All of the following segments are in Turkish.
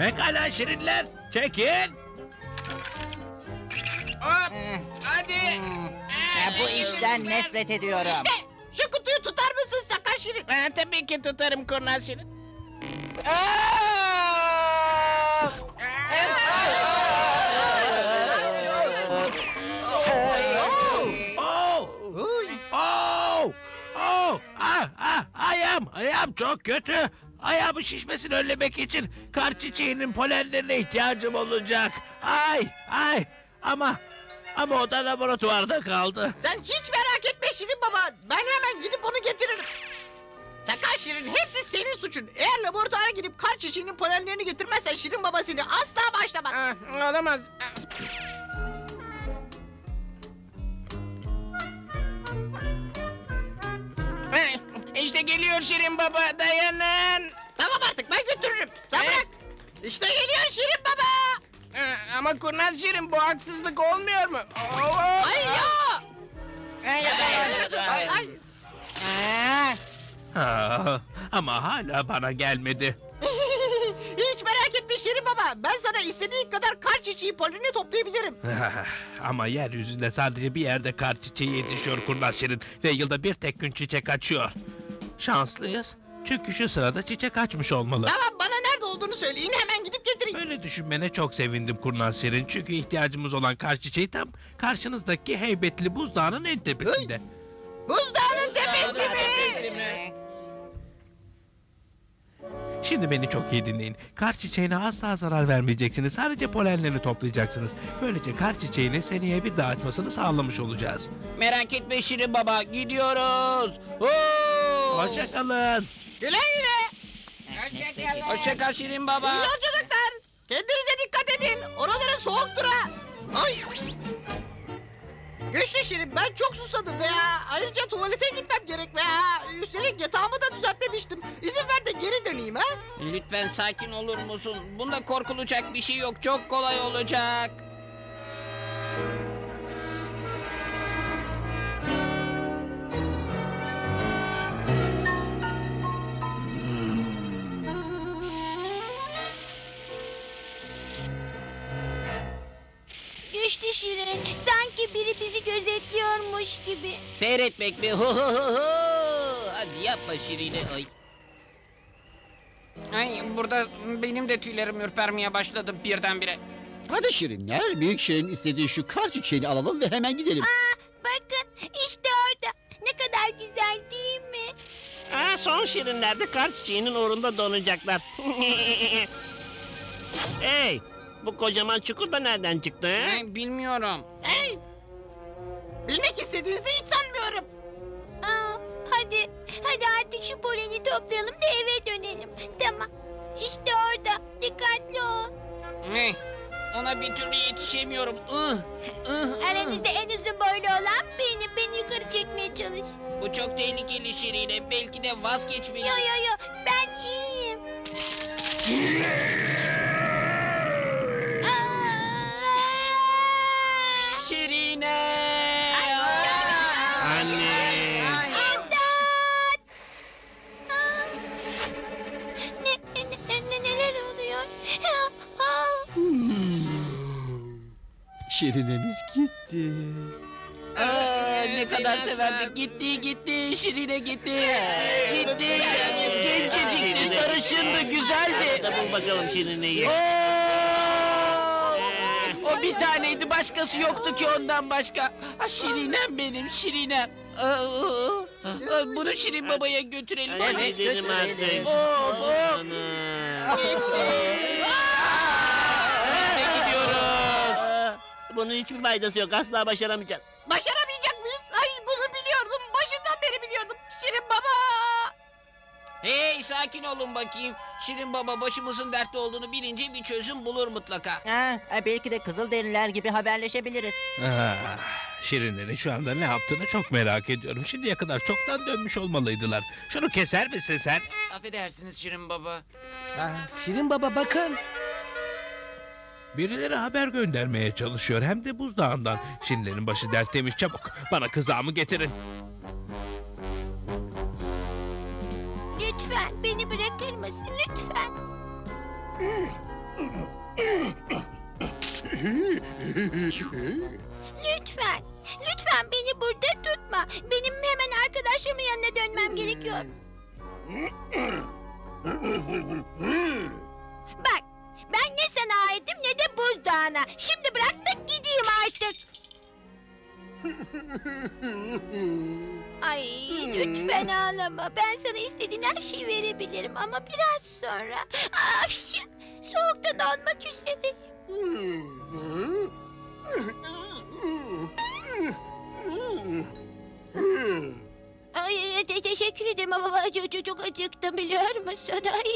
Pekala şirinler. Çekil. Hop, Eh, hadi. hmm. Ya bu işten nefret ediyorum. İşte şu kutuyu tutar mısın sakar şirin? Ha, tabii ki tutarım kurnaz şirin. Oh! Oh! Oh! Ah, ah, ayağım, ayağım çok kötü. Ayağımın şişmesini önlemek için kar çiçeğinin polenlerine ihtiyacım olacak. Ay, ay. Ama, ama o da laboratuvarda kaldı. Sen hiç merak etme Şirin Baba. Ben hemen gidip onu getiririm. Sakar Şirin hepsi senin suçun. Eğer laboratuvara gidip kar çiçeğinin polenlerini getirmezsen Şirin Baba seni asla başlamaz. Ah, olamaz. Eh, İşte geliyor Şirin Baba dayanın. Artık ben götürürüm. Sen bırak. İşte geliyor Şirin Baba. Ah, Ama kurnaz Şirin bu haksızlık olmuyor mu? Oo! Ay ya. Ay, ay, ay, ay. Ah, Ah, ama hala bana gelmedi. Hiç merak etme Şirin Baba. Ben sana istediğin kadar kar çiçeği polenini toplayabilirim. Ah, Ama yeryüzünde sadece bir yerde kar çiçeği yetişiyor kurnaz şirin ve yılda bir tek gün çiçek açıyor. Şanslıyız. Çünkü şu sırada çiçek açmış olmalı. Tamam bana nerede olduğunu söyleyin hemen gidip getireyim. Böyle düşünmene çok sevindim kurnaz şirin. Çünkü ihtiyacımız olan kar çiçeği tam karşınızdaki heybetli buzdağının en tepesinde. Buzdağının tepesi mi? Şimdi beni çok iyi dinleyin. Kar çiçeğine asla zarar vermeyeceksiniz. Sadece polenlerini toplayacaksınız. Böylece kar çiçeğini seneye bir daha açmasını sağlamış olacağız. Merak etme Şirin Baba gidiyoruz. Oo! Hoşçakalın. Güle güle. Hoşça kal Şirin İyi Baba. yolculuklar. Kendinize dikkat edin. Oraları soğuktur ha. Ay. Güçlü Şirin ben çok susadım veya ayrıca tuvalete gitmem gerek veya üstelik yatağımı da düzeltmemiştim. İzin ver de geri döneyim ha. Lütfen sakin olur musun? Bunda korkulacak bir şey yok. Çok kolay olacak. Güçlü Şirin, sanki biri bizi gözetliyormuş gibi. Seyretmek mi? Hu hu hu hu. Hadi yapma Şirine. Ay. Ay burada benim de tüylerim ürpermeye başladı birdenbire. Hadi Şirinler, büyük şirin istediği şu kar çiçeğini alalım ve hemen gidelim. Bakın, işte orada. Ne kadar güzel değil mi? Ha, son şirinlerde kar çiçeğinin uğrunda donacaklar. hey, bu kocaman çukur da nereden çıktı? he? Ay, bilmiyorum. Hey. Bilmek istediğinizi hiç sanmıyorum. Aa, hadi, hadi artık şu poleni toplayalım da eve dönelim. Tamam, işte orada. Dikkatli ol. Ay, ona bir türlü yetişemiyorum. Ih, ih, ih. Aranızda en uzun boylu olan benim. Beni yukarı çekmeye çalış. Bu çok tehlikeli Şirine. Belki de vazgeçmeliyim. Yo yo yo, ben iyiyim. Şirinemiz gitti. Aa, ne kadar severdik. Gitti gitti. Şirine gitti. Gitti. Gencecikti, sarışındı, güzeldi. Hadi bul bakalım şirineyi. Oo! O bir taneydi, başkası yoktu ki ondan başka. Ha, Şirinem benim, Şirinem. Aa, aa, aa, Bunu Şirin Baba'ya götürelim. Hadi Hadi. gidelim artık. Of of. Bunun hiçbir faydası yok. Asla başaramayacağız. Başaramayacak mıyız? Ay bunu biliyordum. Başından beri biliyordum. Şirin Baba. Hey sakin olun bakayım. Şirin Baba başımızın dertte olduğunu bilince bir çözüm bulur mutlaka. ah, ah, belki de Kızılderililer gibi haberleşebiliriz. Ah, şirinlerin şu anda ne yaptığını çok merak ediyorum. Şimdiye kadar çoktan dönmüş olmalıydılar. Şunu keser misin sen? Affedersiniz Şirin Baba. Şirin baba bakın. Birileri haber göndermeye çalışıyor hem de buzdağından. Şirinlerin başı dertteymiş çabuk. Bana kızağımı getirin. Lütfen beni bırakır mısın lütfen? Lütfen. Lütfen beni burada tutma. Benim hemen arkadaşlarımın yanına dönmem gerekiyor. buzdağına. Şimdi bırak da gideyim artık. Ay lütfen ağlama. Ben sana istediğin her şeyi verebilirim ama biraz sonra. Ay, soğuktan almak üzereyim. Ay te- teşekkür ederim ama çok, çok, acıktım biliyor musun? Ay.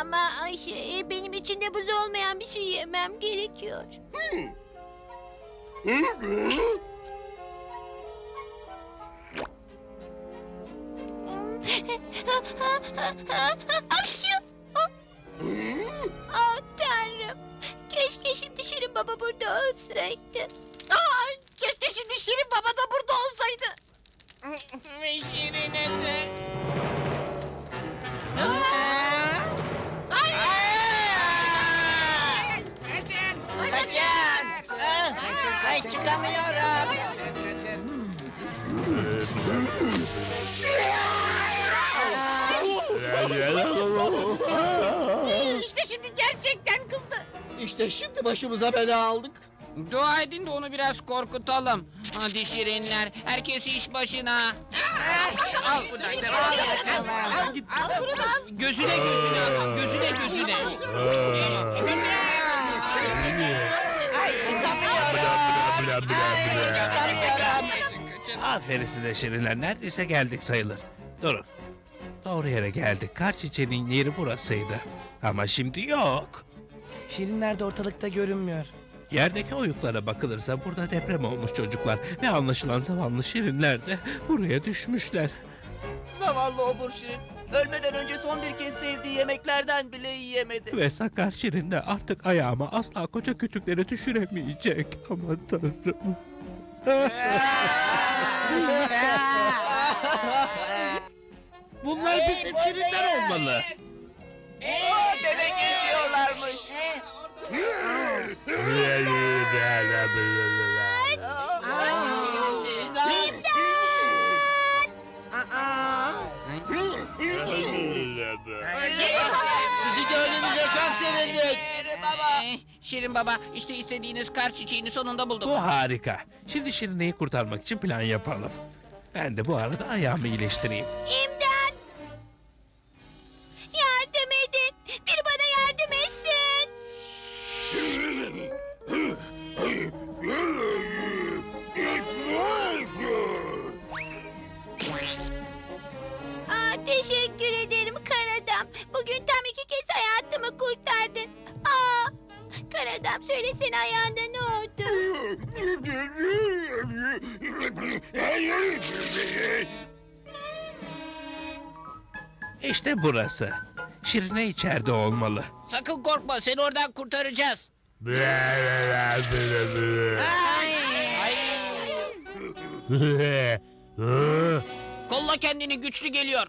Ama ay, şey, benim içinde buz olmayan bir şey yemem gerekiyor. Apşu! Oh tanrım. Keşke şimdi Şirin Baba burada olsaydı. Aa, keşke şimdi Şirin Baba da burada olsaydı. Şirine de. İşte şimdi başımıza bela aldık. Dua edin de onu biraz korkutalım. Hadi şirinler, herkes iş başına. Al buradan, al, al, al, git. Gözüne gözüne at, gözüne gözüne. Ay çıkamıyorum. Ay çıkamıyorum. Aferin size şirinler. Neredeyse geldik sayılır. Durun. Doğru yere geldik. Kar çiçeğinin yeri burasıydı. Ama şimdi yok. Şirinler de ortalıkta görünmüyor. Yerdeki oyuklara bakılırsa burada deprem olmuş çocuklar. Ve anlaşılan zavallı şirinler de buraya düşmüşler. Zavallı obur Şirin. Ölmeden önce son bir kez sevdiği yemeklerden bile yiyemedi. Ve sakar şirin de artık ayağıma asla koca kütükleri düşüremeyecek. Aman tanrım. Bunlar bizim şirinler olmalı. Oo, demek yaşıyorlarmış. Sizi gördüğünüze çok sevindik. Ee, Şirin baba, işte istediğiniz kar çiçeğini sonunda bulduk. Bu harika. Şimdi şirineyi kurtarmak için plan yapalım. Ben de bu arada ayağımı iyileştireyim. İmdat! İşte burası. Şirine içeride olmalı. Sakın korkma, seni oradan kurtaracağız. Kolla kendini, güçlü geliyor.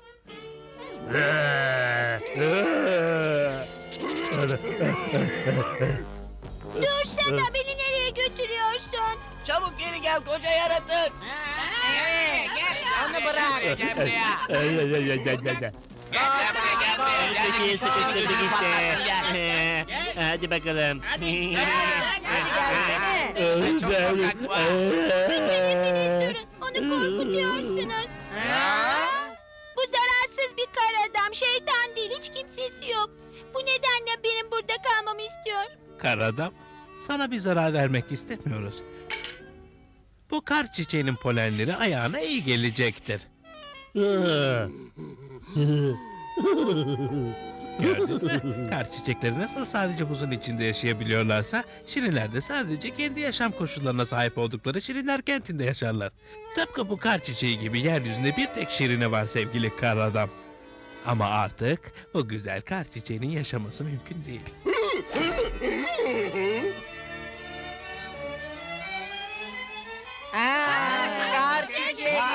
Dursana beni? Gel koca yaratık. Onu bırak. Gel buraya. Peki sıkıştırdık işte. Hadi bakalım. Hadi gelsene. Çok korkak var. Durun, onu korkutuyorsunuz. Bu zararsız bir kara adam, şeytan değil, hiç kimsesi yok. Bu nedenle benim burada kalmamı istiyor. Karadam, sana bir zarar vermek istemiyoruz. Bu kar çiçeğinin polenleri ayağına iyi gelecektir. Gördün mü? Kar çiçekleri nasıl sadece buzun içinde yaşayabiliyorlarsa, şirinler de sadece kendi yaşam koşullarına sahip oldukları şirinler kentinde yaşarlar. Tıpkı bu kar çiçeği gibi yeryüzünde bir tek şirine var sevgili kar adam. Ama artık bu güzel kar çiçeğinin yaşaması mümkün değil.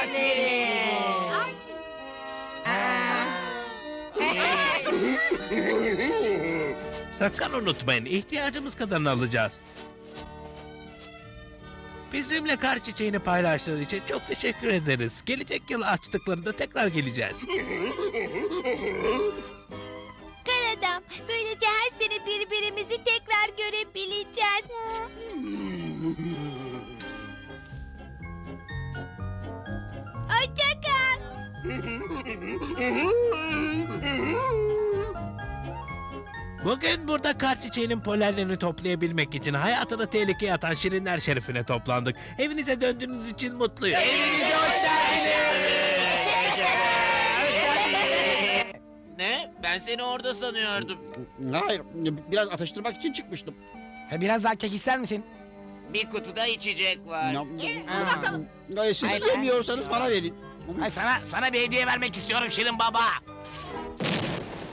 dilerim. Sakın unutmayın, ihtiyacımız kadarını alacağız. Bizimle kar çiçeğini paylaştığınız için çok teşekkür ederiz. Gelecek yıl açtıklarında tekrar geleceğiz. Kar adam, böylece her sene birbirimizi tekrar görebileceğiz. Bugün burada kar çiçeğinin polenlerini toplayabilmek için hayatını tehlikeye atan Şirinler Şerifi'ne toplandık. Evinize döndüğünüz için mutluyum. Evinize hoş Ne? Ben seni orada sanıyordum. Hayır, biraz atıştırmak için çıkmıştım. Biraz daha kek ister misin? Bir kutuda içecek var. Al bakalım. Ay, Siz yemiyorsanız bana verin. Sana sana bir hediye vermek istiyorum Şirin Baba.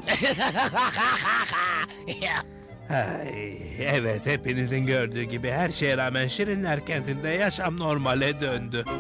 Ay, evet hepinizin gördüğü gibi her şeye rağmen Şirinler kentinde yaşam normale döndü.